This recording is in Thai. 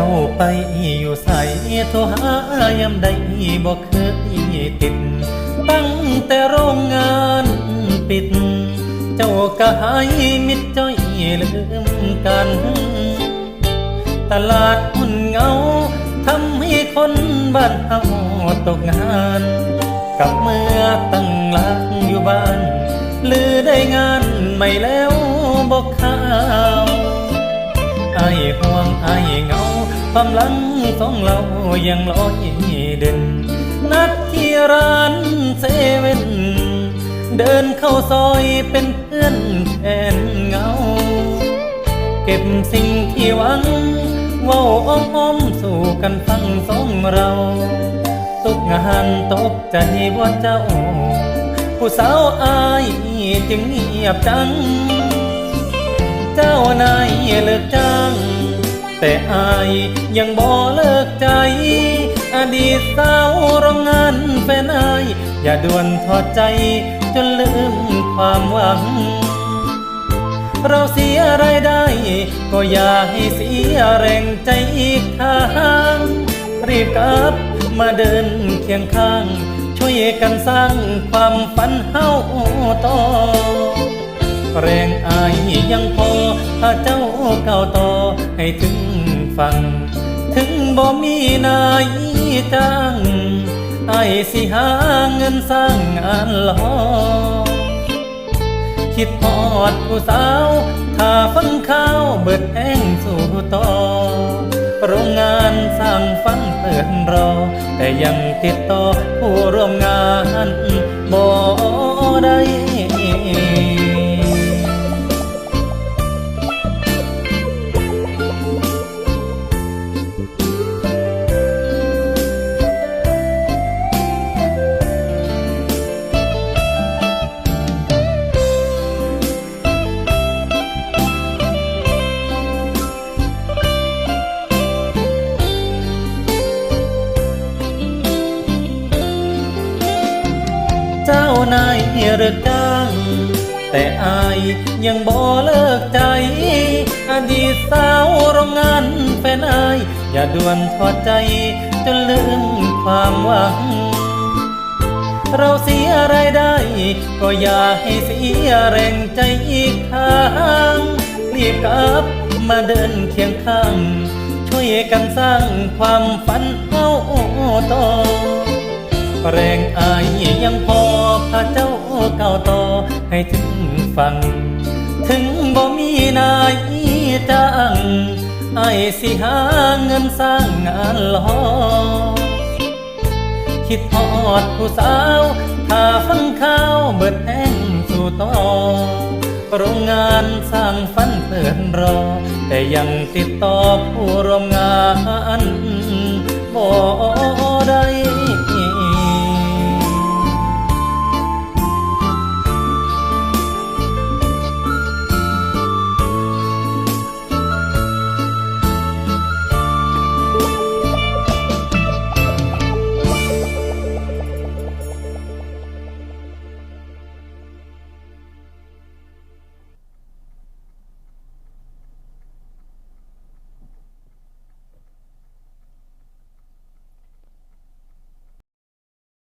เจ้าไปอยู่ใส่โทรหายามใดบ่เคยติด ตั้งแต่โรงงานปิด เจ้าก็หายมิดจ้อยลืมกัน ตลาดหุ่นเงาทำให้คนบ้านเฮาตกงาน กับเมื่อตั้งหลักอยู่บ้านลือได้งานใหม่แล้วบอกข่าวไอ้ห่วงไอ้เงา ความหลังสองเรายังลอยเด่น นัดที่ร้านเซเว่น เดินเข้าซอยเป็นเพื่อนแทนเงา เก็บสิ่งที่หวังเว่าอ้อมอ้อมสู่กันฟังสองเราตกงานตกใจว่าเจ้า ผู้สาวอายจึงเงียบจัง เจ้านายเลิกจ้า แต่อายยังบ่เลิกใจ อดีตสาวโรงงานแฟนอาย อย่าด่วนทอดใจจนลืมความหวัง เราเสียรายได้ ก็อย่าให้เสียแรงใจอีกทาง รีบกลับมาเดินเคียงข้าง ช่วยกันสร้างความฝันเฮาต่อ แรงอายยังพอ ถ้าเจ้าเก้าต่อให้ถึงฝั่งถึงบ่มีนายจ้างไอ้สิหาเงินสร้างงานหลอคิดพอดผู้สาว ถ้าฟังข้าวเบิดแห้งสู่ต่อ โรงงานสร้างฝันเปิดรอ แต่ยังติดต่อผู้ร่วมงานบ่ได้ เจ้านายเลิกจ้างแต่อายยังบ่เลิกใจ อดีตสาวโรงงานแฟนอาย อย่าด่วนทอดใจจนลืมความหวัง เราเสียรายได้ ก็อย่าให้เสียแรงใจอีกทางรีบกลับมาเดินเคียงข้าง ช่วยกันสร้างความฝันเอาโต่อ แรงอายยังพอพาเจ้าเก้าต่อให้ถึงฝั่งถึงบ่มีนายจ้างไอสิหาเงินสร้างงานหลอคิดทอดผู้สาวถ้าฟังข้าวเบิดแห้งสู่ต่อโรงงานสร้างฝันเปิดรอ แต่ยังติดต่อผู้ร่วมงานบ่